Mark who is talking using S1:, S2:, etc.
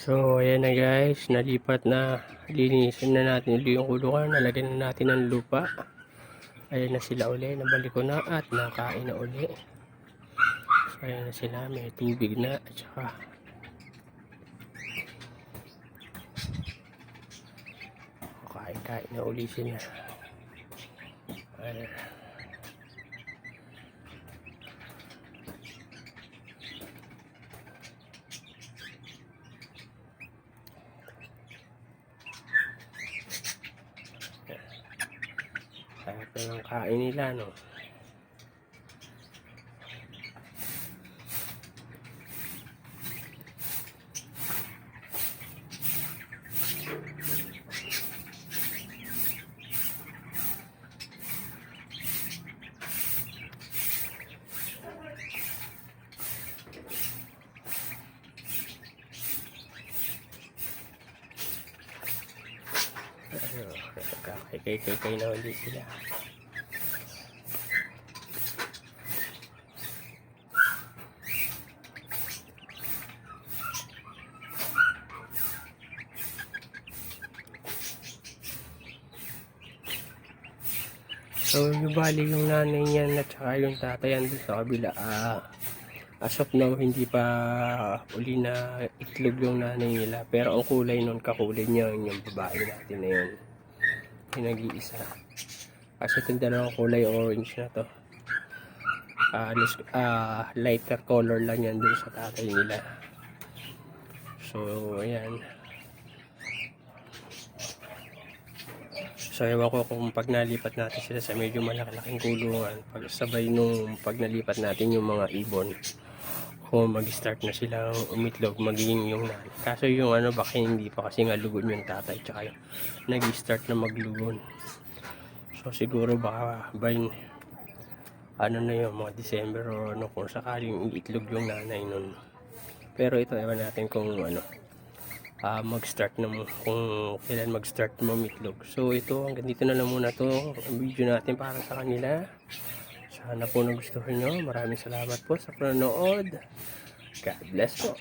S1: So, ayan na guys, nalipat na, linisin na natin yung kulungan, nalagyan na natin ng lupa. Ayan na sila uli, nabalik ko na at nakain na uli. So, ayan na sila, may tubig na at saka kain-kain na uli sila. Ayan. Sarap na ng kain nila, no? Ano, Kay-kay-kay na ulit sila. So, yung bali yung nanay niya at saka yung tatay andun sa kabila. Ah, as of now, hindi pa uli na itlog yung nanay nila. Pero ang kulay nun, kakulay niya yung babae natin na yun. Yung nag-iisa. Kasi itong dalawang kulay orange na to. Lis- ah, lighter color lang yan dun sa tatay nila. So, ayan. So, ewan ko kung pag nalipat natin sila sa medyo malaki-laking kulungan, pag sabay nung pag nalipat natin yung mga ibon, kung mag-start na silang umitlog, magiging yung nanay. Kaso yung ano, baka hindi pa kasi nga lugon yung tatay, tsaka yung nag-start na maglugon. So, siguro baka by ano na yun, mga December o ano, kung sakaling itlog yung nanay nun. Pero ito, ewan natin kung ano, ah mag-start na mo kung kailan mag-start mamitlog. So ito, hanggang dito na lang muna to ang video natin para sa kanila. Sana po nagustuhan nyo. Maraming salamat po sa panonood. God bless po.